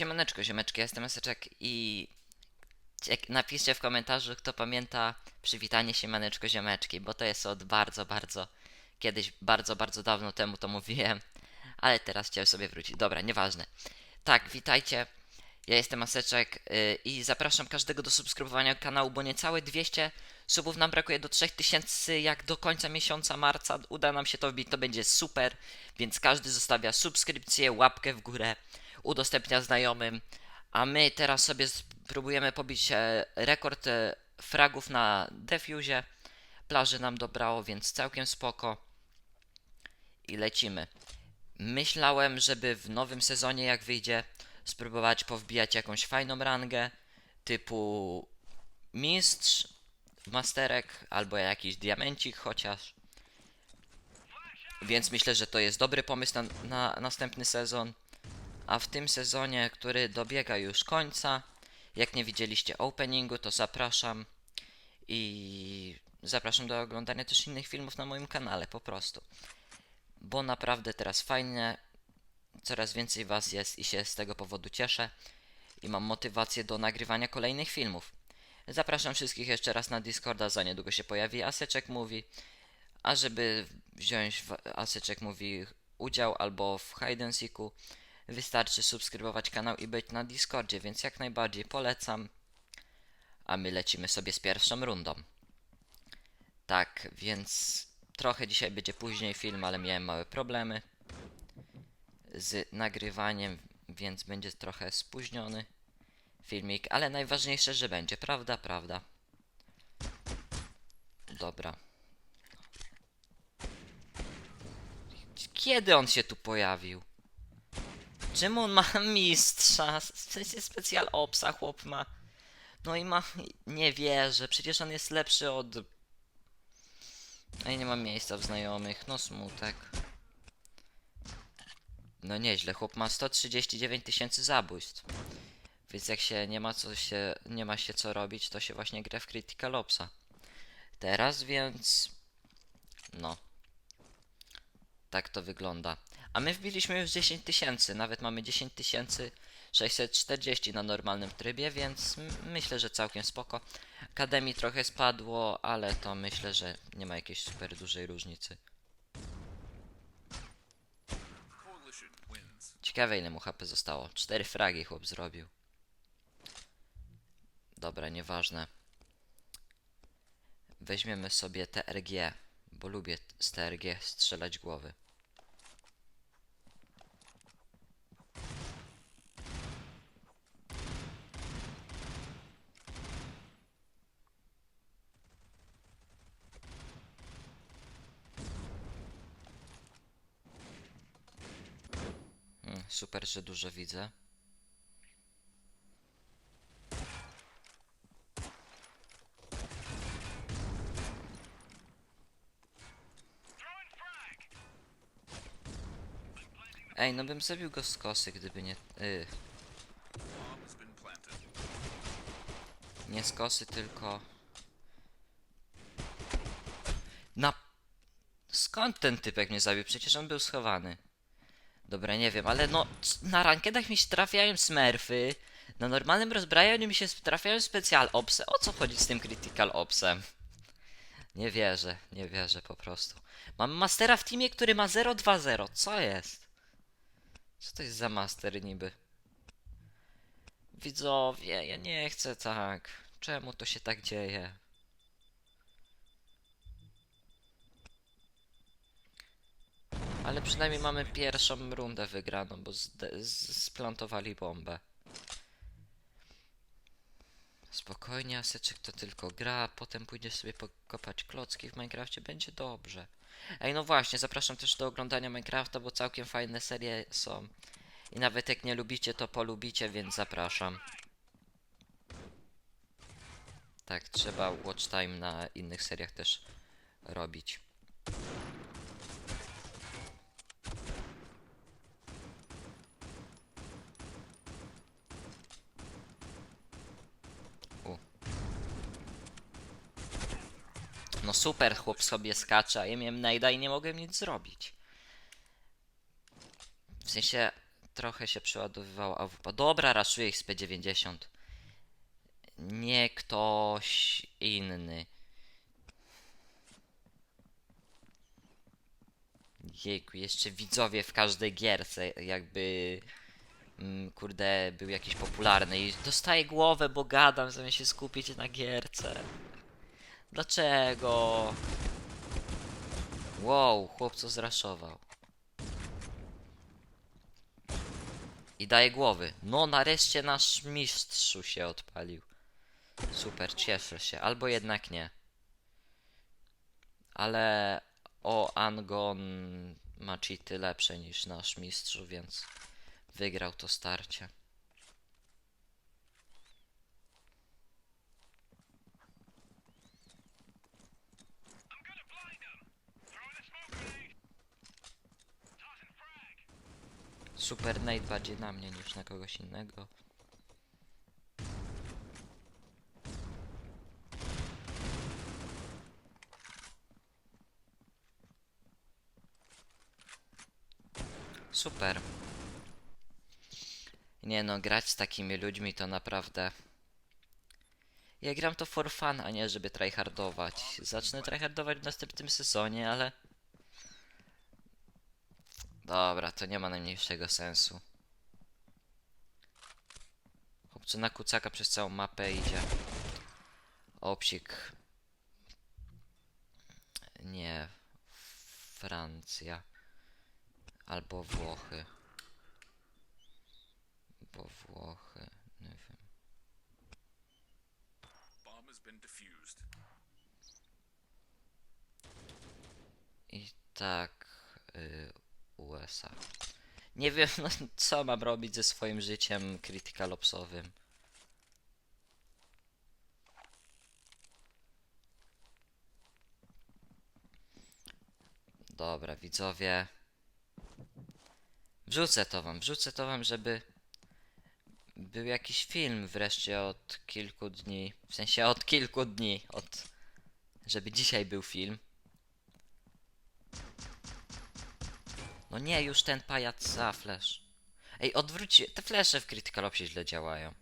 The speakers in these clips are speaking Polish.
Siemaneczko, ziomeczki, jestem Eseczek i napiszcie w komentarzu, kto pamięta przywitanie siemaneczko, ziomeczki, bo to jest od bardzo, bardzo, kiedyś, bardzo, bardzo dawno temu to mówiłem, ale teraz chciałem sobie wrócić. Dobra, nieważne. Tak, witajcie, ja jestem Aseczek yy, i zapraszam każdego do subskrybowania kanału, bo niecałe 200 subów nam brakuje do 3000, jak do końca miesiąca marca uda nam się to wbić, to będzie super, więc każdy zostawia subskrypcję, łapkę w górę, udostępnia znajomym, a my teraz sobie spróbujemy pobić e, rekord e, fragów na defuzie. Plaży nam dobrało, więc całkiem spoko. I lecimy. Myślałem, żeby w nowym sezonie, jak wyjdzie, spróbować powbijać jakąś fajną rangę, typu mistrz, masterek, albo jakiś diamencik chociaż. Więc myślę, że to jest dobry pomysł na, na następny sezon. A w tym sezonie, który dobiega już końca, jak nie widzieliście openingu, to zapraszam i zapraszam do oglądania też innych filmów na moim kanale, po prostu. Bo naprawdę teraz fajnie, coraz więcej Was jest i się z tego powodu cieszę i mam motywację do nagrywania kolejnych filmów. Zapraszam wszystkich jeszcze raz na Discorda, za niedługo się pojawi Aseczek Mówi, a żeby wziąć w Aseczek Mówi udział albo w Hide and Seeku, Wystarczy subskrybować kanał i być na Discordzie, więc jak najbardziej polecam. A my lecimy sobie z pierwszą rundą. Tak, więc trochę dzisiaj będzie później film, ale miałem małe problemy z nagrywaniem, więc będzie trochę spóźniony filmik, ale najważniejsze, że będzie, prawda, prawda. Dobra. Kiedy on się tu pojawił? Czemu on ma mistrza? W sensie specjal opsa chłop ma. No i ma... Nie wierzę, przecież on jest lepszy od... A ja nie mam miejsca w znajomych, no smutek. No nieźle, chłop ma 139 tysięcy zabójstw. Więc jak się nie ma co się... nie ma się co robić, to się właśnie gra w Critical Opsa. Teraz więc... No. Tak to wygląda. A my wbiliśmy już 10 tysięcy, nawet mamy 10 tysięcy 640 na normalnym trybie, więc myślę, że całkiem spoko. Akademii trochę spadło, ale to myślę, że nie ma jakiejś super dużej różnicy. Ciekawe ile mu HP zostało. 4 fragi chłop zrobił. Dobra, nieważne. Weźmiemy sobie TRG, bo lubię z TRG strzelać głowy. Mm, Super, że dużo widzę. Ej, no bym zabił go z kosy, gdyby nie... Y. Nie z kosy, tylko... Na... Skąd ten typek mnie zabił? Przecież on był schowany. Dobra, nie wiem, ale no na rankedach mi się trafiają smurfy, na normalnym rozbrajaniu mi się trafiają specjal opsy. O co chodzi z tym critical opsem? Nie wierzę, nie wierzę po prostu. Mam mastera w teamie, który ma 0-2-0. Co jest? Co to jest za master niby? Widzowie, ja nie chcę tak. Czemu to się tak dzieje? Ale przynajmniej mamy pierwszą rundę wygraną, bo splantowali bombę. Spokojnie, Aseczek to tylko gra, potem pójdziesz sobie pokopać klocki w Minecrafcie, będzie dobrze. Ej, no właśnie, zapraszam też do oglądania Minecrafta, bo całkiem fajne serie są. I nawet jak nie lubicie, to polubicie, więc zapraszam. Tak, trzeba watch time na innych seriach też robić. No super, chłop sobie skacze, a ja miałem najda i nie mogłem nic zrobić. W sensie, trochę się przeładowywało AWP. Dobra, raszuję ich z P90. Nie ktoś inny. Jejku, jeszcze widzowie w każdej gierce, jakby mm, kurde, był jakiś popularny i dostaję głowę, bo gadam, zamiast się skupić na gierce. Dlaczego? Wow, chłopco zraszował. I daje głowy. No, nareszcie nasz mistrzu się odpalił. Super, cieszę się. Albo jednak nie. Ale o Angon ma cheaty lepsze niż nasz mistrzu, więc wygrał to starcie. Super Nate bardziej na mnie niż na kogoś innego. Super. Nie no, grać z takimi ludźmi to naprawdę... Ja gram to for fun, a nie żeby tryhardować. Zacznę tryhardować w następnym sezonie, ale... Dobra, to nie ma najmniejszego sensu. Chłopcy na kucaka przez całą mapę idzie. Opsik. Nie. Francja. Albo Włochy. Bo Włochy. Nie wiem. I tak. Y, USA. Nie wiem, no, co mam robić ze swoim życiem critical opsowym. Dobra, widzowie. Wrzucę to wam, wrzucę to wam, żeby był jakiś film wreszcie od kilku dni. W sensie od kilku dni, od... Żeby dzisiaj był film. No nie, już ten pajac za flash. Ej, odwróć. Te flesze w Critical Opsie źle działają.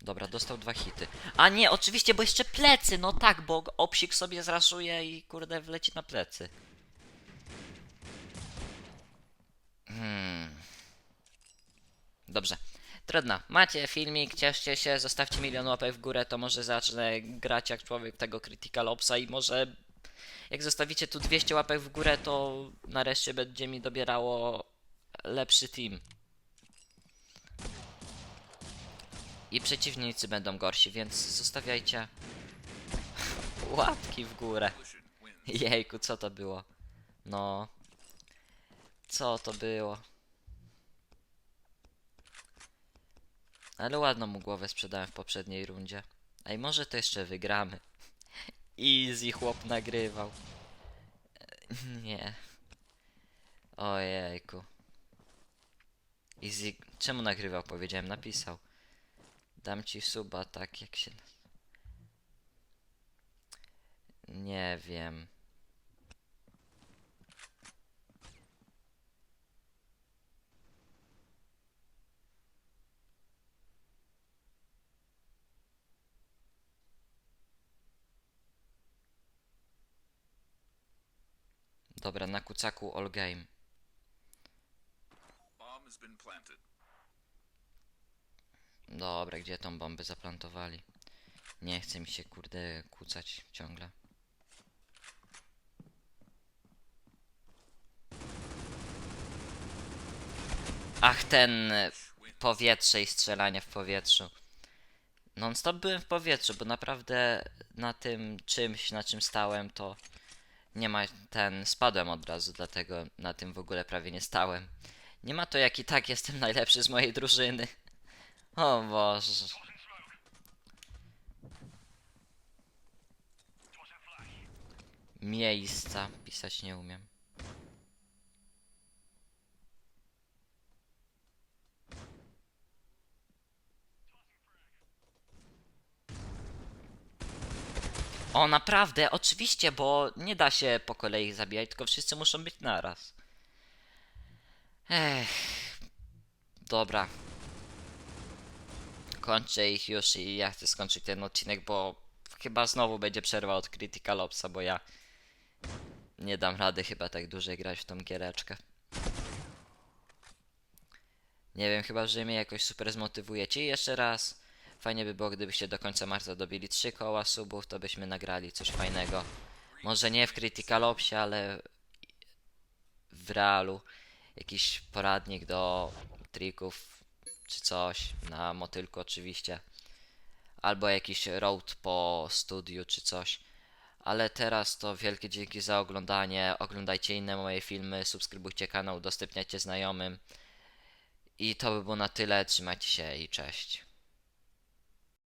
Dobra, dostał dwa hity. A nie, oczywiście, bo jeszcze plecy, no tak, bo opsik sobie zraszuje i kurde wleci na plecy. Hmm. Dobrze. Trudno. Macie filmik, cieszcie się, zostawcie milion łapek w górę, to może zacznę grać jak człowiek tego Critical Opsa i może jak zostawicie tu 200 łapek w górę, to nareszcie będzie mi dobierało lepszy team. I przeciwnicy będą gorsi, więc zostawiajcie łapki w górę. Jejku, co to było? No. Co to było? Ale ładną mu głowę sprzedałem w poprzedniej rundzie. Ej, może to jeszcze wygramy. Easy chłop nagrywał. E, Nie. Ojejku. Easy... Czemu nagrywał? Powiedziałem, napisał. Dam ci suba tak jak się... Nie wiem. Dobra, na kucaku all game. Dobra, gdzie tą bombę zaplantowali? Nie chce mi się kurde kucać ciągle. Ach, ten powietrze i strzelanie w powietrzu. Non stop byłem w powietrzu, bo naprawdę na tym czymś, na czym stałem, to nie ma ten. Spadłem od razu, dlatego na tym w ogóle prawie nie stałem. Nie ma to jak i tak jestem najlepszy z mojej drużyny. O Boże. Miejsca pisać nie umiem. O, naprawdę, oczywiście, bo nie da się po kolei zabijać, tylko wszyscy muszą być naraz. Ech. Dobra. Kończę ich już i ja chcę skończyć ten odcinek, bo chyba znowu będzie przerwa od Critical Opsa, bo ja nie dam rady chyba tak dłużej grać w tą giereczkę. Nie wiem, chyba, że mnie jakoś super zmotywujecie. I jeszcze raz, fajnie by było, gdybyście do końca marca dobili 3 koła subów, to byśmy nagrali coś fajnego. Może nie w Critical Opsie, ale w realu. Jakiś poradnik do trików czy coś, na motylku oczywiście. Albo jakiś road po studiu czy coś. Ale teraz to wielkie dzięki za oglądanie. Oglądajcie inne moje filmy, subskrybujcie kanał, udostępniajcie znajomym. I to by było na tyle. Trzymajcie się i cześć.